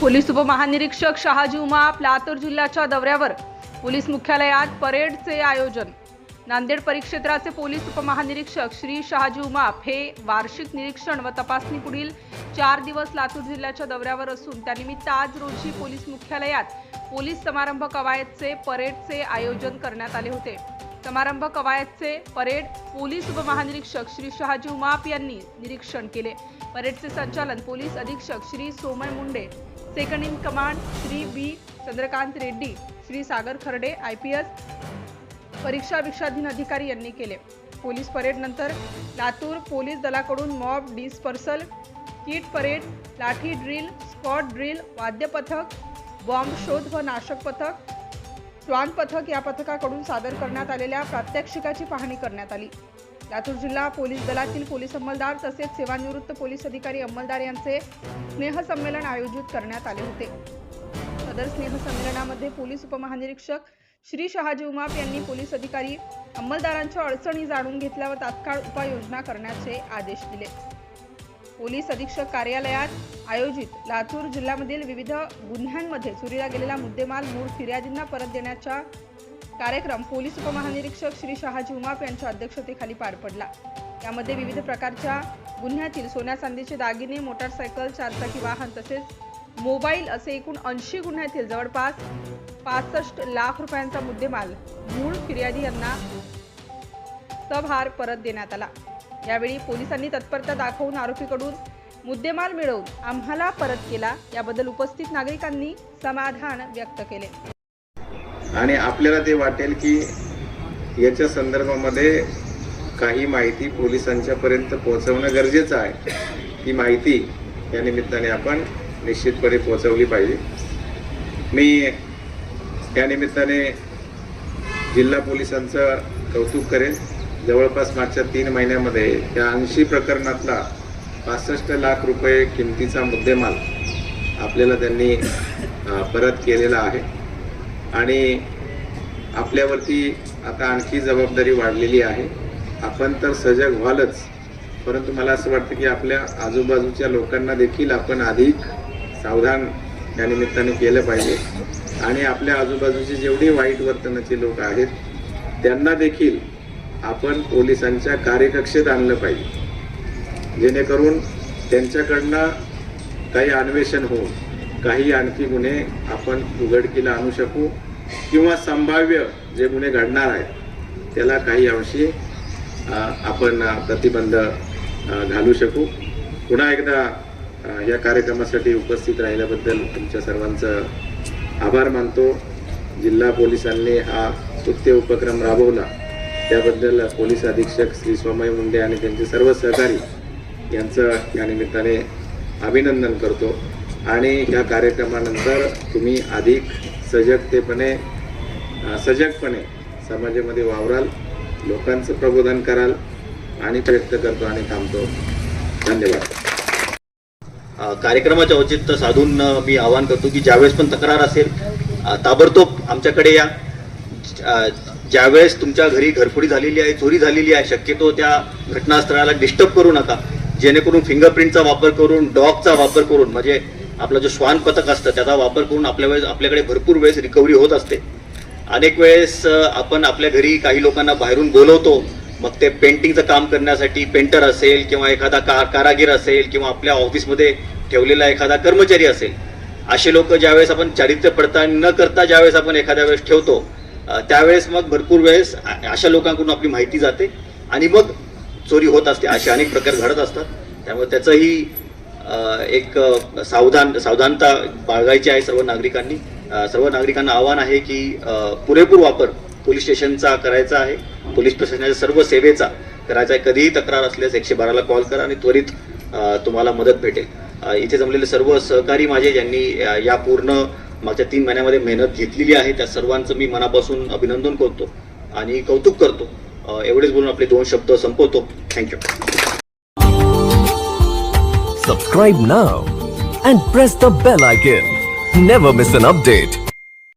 Police उपमहानिरीक्षक शहाजी उमाप लातूर जिल्ह्याच्या दौऱ्यावर पोलीस मुख्यालयात परेडचे आयोजन. नांदेड परिक्षेत्राचे पोलीस उपमहानिरीक्षक श्री शहाजी उमाप हे वार्षिक निरीक्षण व तपासणी पुढील चार दिवस लातूर जिल्ह्याच्या दौऱ्यावर असून त्यानिमित्त आज रोजी पोलीस मुख्यालयात पोलीस समारंभ कवायतचे परेडचे आयोजन करण्यात आले होते. समारंभ कवायतचे परेड पोलीस उपमहानिरीक्षक श्री शहाजी उमाप यांनी निरीक्षण केले. परेडचे संचालन पोलीस अधीक्षक Shri Somay Munde second in command Shri B. Chandrakant Reddy Shri Sagar Kharde I P S परीक्षा विक्षाधीन अधिकारी यांनी केले. पोलीस परेड नंतर लातूर पोलीस दलाकडून mob dispersal kit parade lathi drill spot drill वाद्य पथक बॉम्ब शोध व नाशक पथक श्वान पथक या पथकाकडून सादर करण्यात आलेल्या प्रात्यक्षिकाची पाहणी करण्यात आली. लातूर जिल्हा पोलीस दलातील पोलीस अंमलदार तसेच सेवानिवृत्त पोलीस अधिकारी अंमलदार यांचे स्नेहसंमेलन आयोजित करण्यात आले होते. सदर स्नेहसंमेलनामध्ये पोलीस उपमहानिरीक्षक श्री शहाजी उमाप यांनी पोलीस अधिकारी अंमलदारांच्या अडचणी जाणून घेतल्या व तात्काळ उपाययोजना करण्याचे आदेश दिले. पोलीस अधीक्षक कार्यालयात आयोजित लातूर जिल्ह्यामधील विविध गुन्ह्यांमध्ये चोरीला गेलेला मुद्देमाल मूळ फिर्यादींना परत देण्याचा कार्यक्रम पोलीस उपमहानिरीक्षक श्री शहाजी उमाप यांच्या अध्यक्षतेखाली पार पडला. यामध्ये विविध प्रकारच्या गुन्ह्यातील सोन्या चांदीचे दागिने मोटारसायकल चारचाकी वाहन तसेच मोबाईल असे एकूण ऐंशी गुन्ह्यातील जवळपास पासष्ट लाख रुपयांचा मुद्देमाल मूळ फिर्यादी यांना सबहार परत देण्यात आला. यावेळी पोलिसांनी तत्परता दाखवून आरोपीकडून मुद्देमाल मिळवून आम्हाला परत केला. याबद्दल उपस्थित नागरिकांनी समाधान व्यक्त केले. आणि आपल्याला ते वाटेल की याच्या संदर्भामध्ये काही माहिती पोलिसांच्या पर्यंत पोहोचवणं गरजेचं आहे. ही माहिती या निमित्ताने आपण निश्चितपणे पोहोचवली पाहिजे. मी या निमित्ताने जिल्हा पोलिसांचं कौतुक करेन. जवळपास मागच्या तीन महिन्यामध्ये या ऐंशी प्रकरणातला पासष्ट लाख रुपये किमतीचा मुद्देमाल आपल्याला त्यांनी परत केलेला आहे. आणि आपल्यावरती आता आणखी जबाबदारी वाढलेली आहे. आपण तर सजग व्हालच परंतु मला असं वाटतं की आपल्या आजूबाजूच्या लोकांना देखील आपण अधिक सावधान या निमित्ताने केलं पाहिजे. आणि आपल्या आजूबाजूचे जेवढी वाईट वर्तनाचे लोक आहेत त्यांना देखील आपण पोलिसांच्या कार्यकक्षेत आणलं पाहिजे. जेणेकरून त्यांच्याकडनं काही अन्वेषण होऊन काही आणखी गुन्हे आपण उघडकीला आणू शकू किंवा संभाव्य जे गुन्हे घडणार आहेत त्याला काही अंशी आपण प्रतिबंध घालू शकू. पुन्हा एकदा या कार्यक्रमासाठी उपस्थित राहिल्याबद्दल तुमच्या सर्वांचं आभार मानतो. जिल्हा पोलिसांनी हा कृत्य उपक्रम राबवला. त्याबद्दल पोलीस अधीक्षक श्री स्वामय मुंडे आणि त्यांचे सर्व सहकारी यांचं या निमित्ताने अभिनंदन करतो. आणि ह्या कार्यक्रमानंतर तुम्ही अधिक सजगतेपणे सजगपणे समाजामध्ये वावराल लोकांचं प्रबोधन कराल आणि प्रयत्न करतो आणि थांबतो. धन्यवाद. कार्यक्रमाचे औचित्य साधून मी आवाहन करतो की ज्यावेळेस पण तक्रार असेल ताबडतोब आमच्याकडे या. ज्यावेळेस तुमच्या घरी घरफोडी झालेली आहे चोरी झालेली आहे शक्यतो त्या घटनास्थळाला डिस्टर्ब करू नका. जेणेकरून फिंगरप्रिंटचा वापर करून डॉगचा वापर करून म्हणजे आपलं जो श्वान पथक असतं त्याचा वापर करून आपल्या वेळेस आपल्याकडे भरपूर वेळेस रिकव्हरी होत असते. अनेक वेळेस आपण आपल्या घरी काही लोकांना बाहेरून बोलवतो. मग ते पेंटिंगचं काम करण्यासाठी पेंटर असेल किंवा एखादा का कारागीर असेल किंवा आपल्या ऑफिसमध्ये ठेवलेला एखादा कर्मचारी असेल. असे लोक ज्यावेळेस आपण चारित्र्य पडताळणी न करता ज्यावेळेस आपण एखाद्या वेळेस ठेवतो त्यावेळेस मग भरपूर वेळेस अशा लोकांकडून आपली माहिती जाते आणि मग चोरी होत असते असे अनेक प्रकार घडत असतात. त्यामुळे त्याचंही एक सावधान सावधानता बाळगायची आहे सर्व नागरिकांनी. सर्व नागरिकांना आव्हान आहे की पुरेपूर वापर पोलीस स्टेशनचा करायचा आहे. पोलीस प्रशासनाच्या सर्व सेवेचा करायचा आहे. कधीही तक्रार असल्यास एकशे बाराला कॉल करा आणि त्वरित तुम्हाला मदत भेटेल. इथे जमलेले सर्व सहकारी माझे ज्यांनी या पूर्ण मागच्या तीन महिन्यामध्ये मेहनत घेतलेली आहे. त्या सर्वांचं मी मनापासून अभिनंदन करतो आणि कौतुक करतो. एवढेच बोलून आपले दोन शब्द संपवतो. Thank you subscribe now and press the bell icon never miss an update